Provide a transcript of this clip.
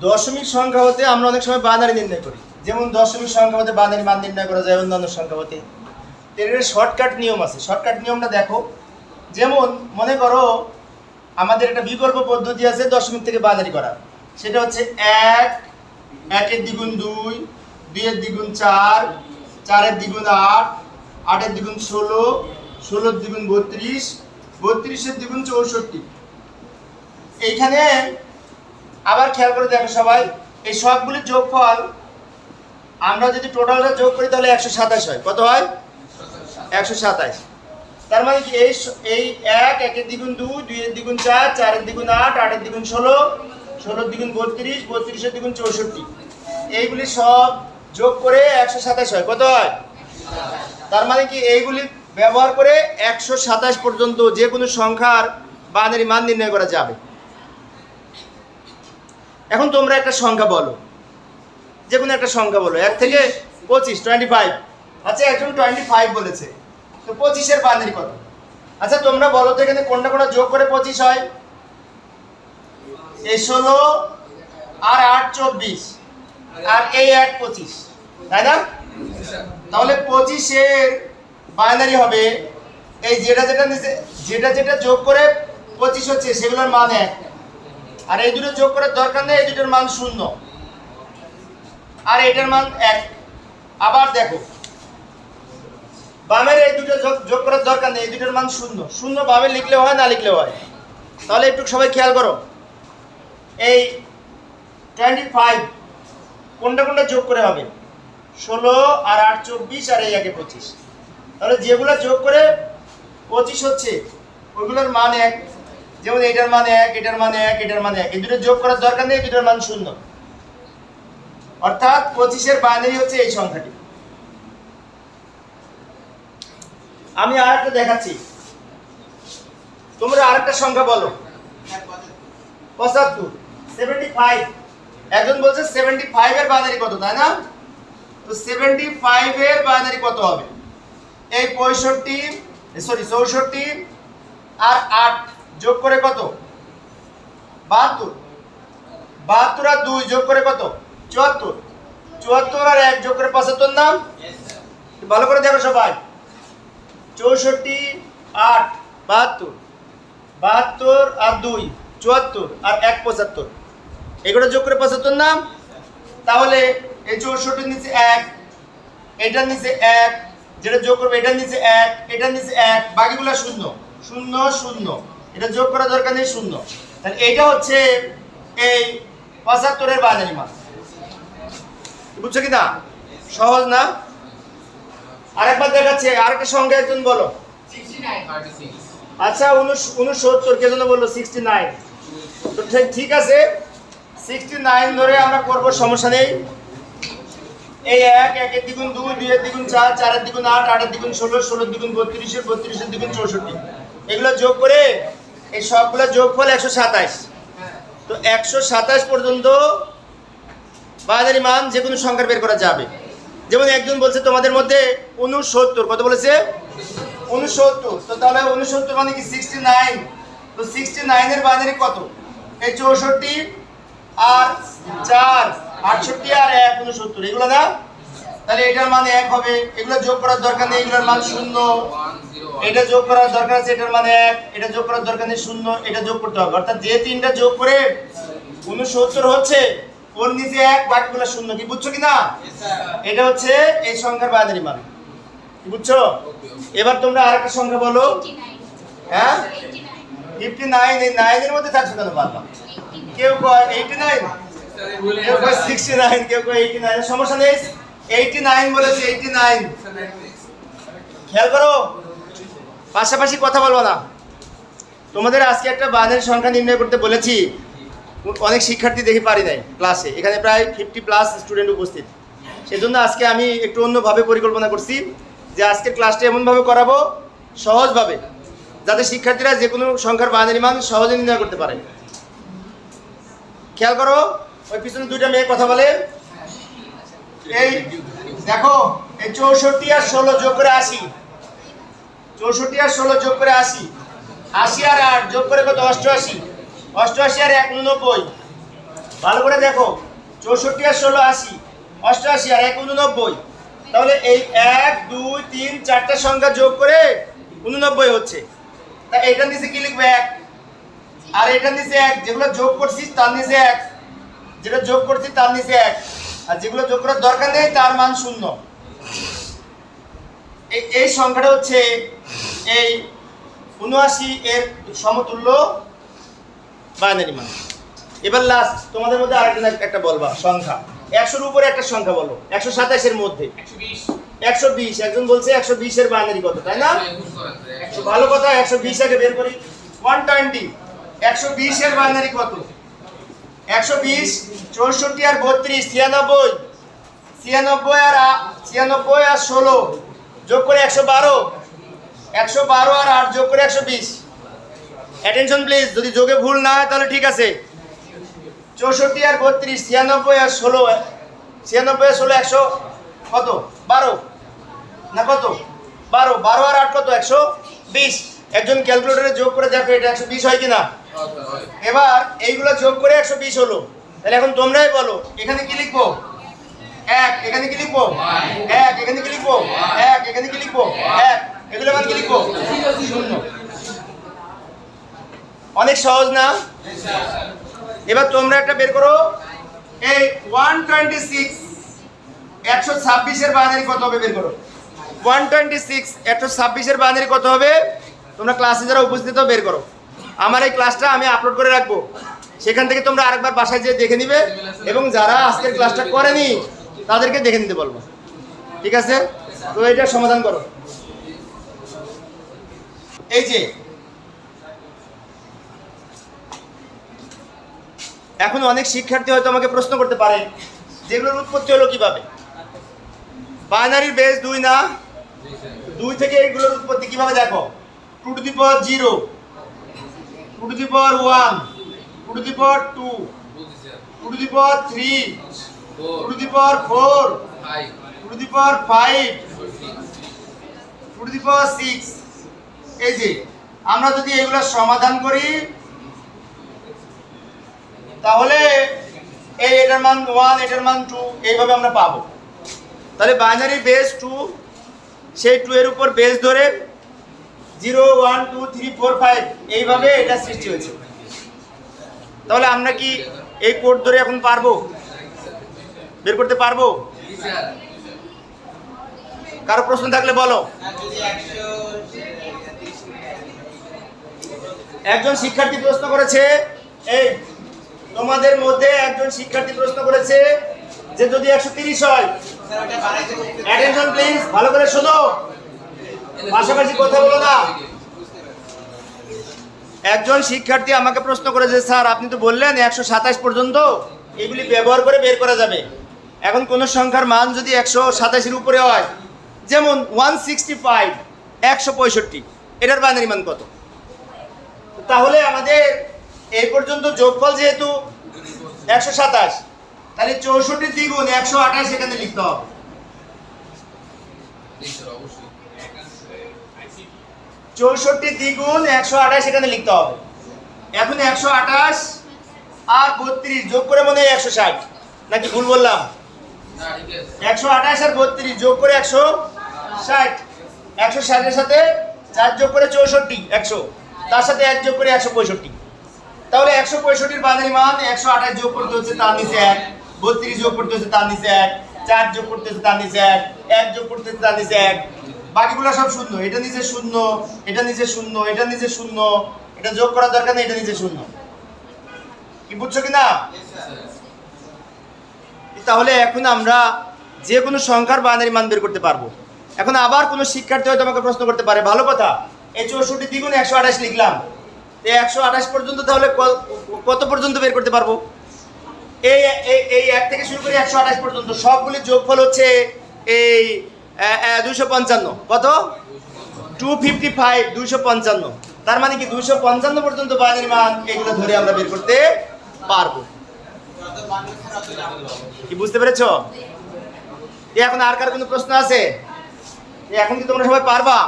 দশমিক সংখ্যা হতে আমরা অনেক সময় বানারি নির্ণয় করি। যেমন দশমিক সংখ্যা হতে বানারি মান নির্ণয় করা যায়, অন্যান্য সংখ্যা হতে। এর শর্টকাট নিয়ম আছে। শর্টকাট নিয়মটা দেখো। যেমন মনে করো, আমাদের একটা বিকল্প পদ্ধতি আছে দশমিক থেকে বানারি করা। সেটা হচ্ছে এক, একের দ্বিগুণ দুই, দুইয়ের দ্বিগুণ চার, চারের দ্বিগুণ আট, আটের দ্বিগুণ ষোলো, ষোলোর দ্বিগুণ বত্রিশ, বত্রিশের দ্বিগুণ চৌষট্টি। এইখানে আবার খেয়াল করে দেখো সবাই, এই সবগুলির যোগফল, আমরা যদি টোটালটা যোগ করি তাহলে একশো সাতাশ হয়। কত হয়? একশো সাতাশ। তার মানে কি, এই এই এক, একের দ্বিগুণ দুই, দুইয়ের দ্বিগুণ চার, চারের দ্বিগুণ আট, আটের দ্বিগুণ ষোলো, ষোলোর দ্বিগুণ বত্রিশ, বত্রিশের দ্বিগুণ চৌষট্টি। এইগুলি সব যোগ করে একশো সাতাশ হয়। কত হয়? তার মানে কি, এইগুলি ব্যবহার করে একশো সাতাশ পর্যন্ত যে কোনো সংখ্যার বানারি মান নির্ণয় করা যাবে। এখন তোমরা একটা সংখ্যা বলো। যে কোনো একটা সংখ্যা বলো। এক থেকে পঁচিশ টোয়েন্টি ফাইভ আচ্ছা একজন টোয়েন্টি ফাইভ বলেছে। তো পঁচিশের বানারি কত? আচ্ছা তোমরা বলো তো এখানে কোনটা কোনটা যোগ করে পঁচিশ হয়? এই ষোলো আর আট চব্বিশ। আর এই এক পঁচিশ। তাই না? তাহলে পঁচিশের বাইনারি হবে এই যেটা যেটা যেটা যেটা যোগ করে পঁচিশ হচ্ছে, সেগুলোর মান এক। আর এই দুটো যোগ করার দরকার নেই, এই দুটোর মান শূন্য। আর এটার মান এক। আবার দেখো, বামের এই দুটো যোগ করার দরকার নেই, এই দুটোর মান শূন্য। শূন্য বামে লিখলে হয়, না লিখলে হয়? তাহলে একটু সবাই খেয়াল করো। এই টোয়েন্টি ফাইভ কোনটা কোনটা যোগ করে হবে? ষোলো আর আট চব্বিশ আর এই একে পঁচিশ। তাহলে যেগুলো যোগ করে পঁচিশ হচ্ছে, ওইগুলোর মান এক। যেমন এটার মান এক, এটার মান এক, এটার মান এক। এই দুটো যোগ করার দরকার নেই এই দুটোর মান শূন্য। অর্থাৎ পঁচিশের বাইনারি হচ্ছে এই সংখ্যাটি। আমি আর একটা দেখাচ্ছি। তোমরা আরেকটা সংখ্যা বলো। পঁচাত্তর। সেভেন্টি ফাইভ একজন বলছে সেভেন্টি ফাইভ এর বাইনারি কত, তাই না? তো সেভেন্টি ফাইভ এর বাইনারি কত হবে? এই পঁয়ষট্টি সরি চৌষট্টি আর আট। যোগ করে কত? বাহাত্তর। বাহাত্তর আর দুই যোগ করে কত? চুয়াত্তর। চুয়াত্তর আর এক যোগ করে পঁচাত্তর নাম? ভালো করে দেখো সবাই। চৌষট্টি আট বাহাত্তর। বাহাত্তর আর দুই চুয়াত্তর আর এক পঁচাত্তর। এগুলো যোগ করে পঁচাত্তর নাম? তাহলে এই চৌষট্টির নিচে এক এটার নিচে এক যেটা যোগ করবে এটার নিচে এক এটার নিচে এক বাকিগুলো শূন্য। শূন্য শূন্য। এটা যোগ করা দরকার নেই, শূন্য। তাহলে এইটা হচ্ছে এই পঁচাত্তরের বাজারি মান বুঝছ কি না? সহজ না? আরেকবার দেখাচ্ছে, আরেকটা সংখ্যা একজন বলো। আচ্ছা উনসত্তর কে জন্য বলল সিক্সটি নাইন তো ঠিক- ঠিক আছে সিক্সটি নাইন ধরে আমরা করব, সমস্যা নেই। এই এক, একের দ্বিগুণ দুই, দুইয়ের দ্বিগুণ চার, চারের দ্বিগুণ আট, আটের দ্বিগুণ ষোলো, ষোলোর দ্বিগুণ বত্রিশের বত্রিশের দ্বিগুণ চৌষট্টি। এগুলো যোগ করে এই সবগুলো যোগফল একশো সাতাশ তো একশো সাতাশ পর্যন্ত বাজারি মান যে কোনো সংখ্যার বের করা যাবে। যেমন একজন বলছে, তোমাদের মধ্যে উনসত্তর কত বলেছে? উনসত্তর তো তাহলে উনসত্তর মানে কি? সিক্সটি নাইন তো সিক্সটি নাইনের বাজারে কত? এই চৌষট্টি আর চার, আটষট্টি আর এক উনসত্তর এগুলো না? তাহলে এটার মান এক হবে এগুলো যোগ করার দরকার নেই এগুলোর মান শূন্য। এটা যোগ করার দরকার আছে এটার মানে এক এটা যোগ করার দরকার নেই শূন্য এটা যোগ করতে হবে। অর্থাৎ যে তিনটা যোগ করে উনসত্তর হচ্ছে ওর নিচে এক বাকিগুলো শূন্য। কি বুঝছ কি না এটা হচ্ছে এই সংখ্যার বাজারি মান। কি বুঝছ? এবার তোমরা আরেকটা সংখ্যা বলো। হ্যাঁ? ফিফটি নাইন এই নাইনের মধ্যে থাকছো কেন বারবার? কেউ কয় এইটি নাইন কেউ কয় সিক্সটি নাইন কেউ কয় এইটি নাইন সমস্যা নেই? এইটি নাইন বলেছে এইটি নাইন খেয়াল করো, পাশাপাশি কথা বলব না। তোমাদের আজকে একটা বানের সংখ্যা নির্ণয় করতে বলেছি। অনেক শিক্ষার্থী দেখে পারি নাই ক্লাসে। এখানে প্রায় ফিফটি প্লাস স্টুডেন্ট উপস্থিত। সেজন্য আজকে আমি একটু অন্যভাবে পরিকল্পনা করছি যে আজকের ক্লাসটা এমনভাবে করাবো, সহজভাবে, যাতে শিক্ষার্থীরা যে কোনো সংখ্যার বানের মান সহজে নির্ণয় করতে পারে। খেয়াল করো, ওই পিছনে দুইটা মেয়ে কথা বলে এই দেখো, এই চৌষট্টি আর ষোলো যোগ করে আশি। চৌষট্টি আর ষোলো যোগ করে আশি। আশি আর আট যোগ করে কত? অষ্টআশি। অষ্টআশি আর এক উননব্বই। ভালো করে দেখো, চৌষট্টি আর ষোলো আশি, অষ্টআশি আর এক উননব্বই। তাহলে এই এক, দুই, তিন, চারটা সংখ্যা যোগ করে উননব্বই হচ্ছে। তা এটার নিচে কি লিখবে? এক। আর এটার নিচে এক, যেগুলো যোগ করছি তার নিচে এক। যেটা যোগ করছি তার নিচে এক। আর যেগুলো যোগ করার দরকার নেই তার মান শূন্য। এই- সংখ্যাটা হচ্ছে এই উনআশি এর সমতুল্য বাইনারি মান। এবার লাস্ট তোমাদের মধ্যে আরেকজন একটা বলবা সংখ্যা। একশোর উপরে একটা সংখ্যা বলো একশো সাতাশের মধ্যে। একশো বিশ। একজন বলছে একশো বিশের বাইনারি কত তাই না? ভালো কথা একশো বিশ আগে বের করি। ওয়ান টোয়েন্টি একশো বিশের বাইনারি কত? একশো বিশ, চৌষট্টি আর বত্রিশ, ছিয়ানব্বই। ছিয়ানব্বই আর ছিয়ানব্বই আর ষোলো, যোগ করে একশো বারো। একশো বারো আর আট, যোগ করে একশো বিশ। অ্যাটেনশন প্লিজ যদি যোগে ভুল না হয় তাহলে ঠিক আছে। চৌষট্টি আর বত্রিশ, ছিয়ানব্বই আর ষোলো ছিয়ানব্বই আর ষোলো একশো কত? বারো। না কত? বারো। বারো আর আট কত? একশো বিশ। একজন ক্যালকুলেটরে যোগ করে দেখো এটা একশো বিশ হয় কিনা। এবার এইগুলো যোগ করে একশো বিশ হলো। তাহলে এখন তোমরাই বলো, এখানে কি লিখব? এক, এখানে কি লিখব? এক, এখানে কি লিখব? এক, এখানে কি লিখব? এক, এগুলো মানে কি লিখব? শূন্য। অনেক সহজ না? এবার তোমরা একটা বের করো। এই ওয়ান টোয়েন্টি সিক্স একশো ছাব্বিশের বাহানারি কত হবে বের করো। ওয়ান টোয়েন্টি সিক্স একশো ছাব্বিশের বাহানারি কত হবে? তোমরা ক্লাসে যারা উপস্থিত বের করো। আমার এই ক্লাসটা আমি আপলোড করে রাখব। সেখান থেকে তোমরা আরেকবার বাসায় যেয়ে দেখে নিবে এবং যারা আজকের ক্লাসটা করেনি, তাদেরকে দেখে নিতে বলব। ঠিক আছে? তো এটা সমাধান করো। এই যে, এখন অনেক শিক্ষার্থী হয়তো আমাকে প্রশ্ন করতে পারে, যেগুলোর উৎপত্তি হলো কীভাবে? বাইনারির বেস দুই না? দুই থেকে এইগুলোর উৎপত্তি কীভাবে দেখো? Two to the power zero two to the power one two to the power two two to the power three two to the power four two to the power five two to the power six এই যে, আমরা যদি এগুলো সমাধান করি, তাহলে এই এটার মান ওয়ান এটার মান টু এইভাবে আমরা পাবো। তাহলে বাইনারি বেস টু সেই টু এর উপর বেস ধরে zero one two three four five এইভাবে এটা সৃষ্টি হয়েছে। তাহলে আমরা কি এই কোড ধরে এখন পারব? বের করতে পারব? কারও প্রশ্ন থাকলে বলো। একজন শিক্ষার্থী প্রশ্ন করেছে এই তোমাদের মধ্যে একজন শিক্ষার্থী প্রশ্ন করেছে যে যদি একশো তিরিশ হয় অ্যাটেনশন প্লিজ ভালো করে শোনো। পাশাপাশি কথা বলো না। একজন শিক্ষার্থী আমাকে প্রশ্ন করেছে, স্যার, আপনি তো বললেন একশো সাতাশ পর্যন্ত এগুলি ব্যবহার করে বের করা যাবে। এখন কোন সংখ্যার মান যদি একশো সাতাশের উপরে হয়, যেমন ওয়ান সিক্সটি ফাইভ একশো পঁয়ষট্টি, এটার বাইনারি মান কত? তাহলে আমাদের এই পর্যন্ত যোগফল যেহেতু একশো সাতাশ, তাহলে চৌষট্টি দ্বিগুণ একশো আঠাশ এখানে লিখতে হবে। চৌষট্টি দ্বিগুণ একশো আঠাশ এখানে লিখতে হবে। এখন একশো আঠাশ আর বত্রিশ যোগ করে মনে হয় একশো ষাট। নাকি ভুল বললাম? একশো আঠাশ আর বত্রিশ যোগ করে একশো ষাট। একশো ষাটের সাথে চার যোগ করে চৌষট্টি, একশো। তার সাথে এক যোগ করে একশো পঁয়ষট্টি। তাহলে একশো পঁয়ষট্টির বাজারি মান একশো আঠাশ যোগ করতে হচ্ছে, তার নিচে এক। বত্রিশ যোগ করতে হচ্ছে, তার নিচে এক। চার যোগ করতে হচ্ছে, তার নিচে এক। এক যোগ করতে হচ্ছে, তার নিচে এক। বাকিগুলো সব শূন্য। এটা নিচে শূন্য, এটা নিচে শূন্য, এটা নিচে শূন্য। এটা যোগ করার দরকার নেই, এটা নিচে শূন্য। কি বুঝছ কি না তাহলে এখন আমরা যে কোনো সংখ্যার বাইনারি মান বের করতে পারব। এখন আবার কোনো শিক্ষার্থী হয়তো আমাকে প্রশ্ন করতে পারে, ভালো কথা। এই চৌষট্টি দ্বিগুণ একশো আঠাশ লিখলাম। এই একশো আঠাশ পর্যন্ত তাহলে কত পর্যন্ত বের করতে পারব? এই- এই এক থেকে শুরু করে একশো আঠাশ পর্যন্ত সবগুলি যোগফল হচ্ছে এই দুশো পঞ্চান্ন। কত? টু ফিফটি ফাইভ দুশো পঞ্চান্ন। তার মানে কি দুশো পঞ্চান্ন পর্যন্ত বাইনারি মান এগুলো ধরে আমরা বের করতে পারব। কি, বুঝতে পেরেছ? এখন আর কার কোনো প্রশ্ন আছে? এখন কি তোমরা সবাই পারবা?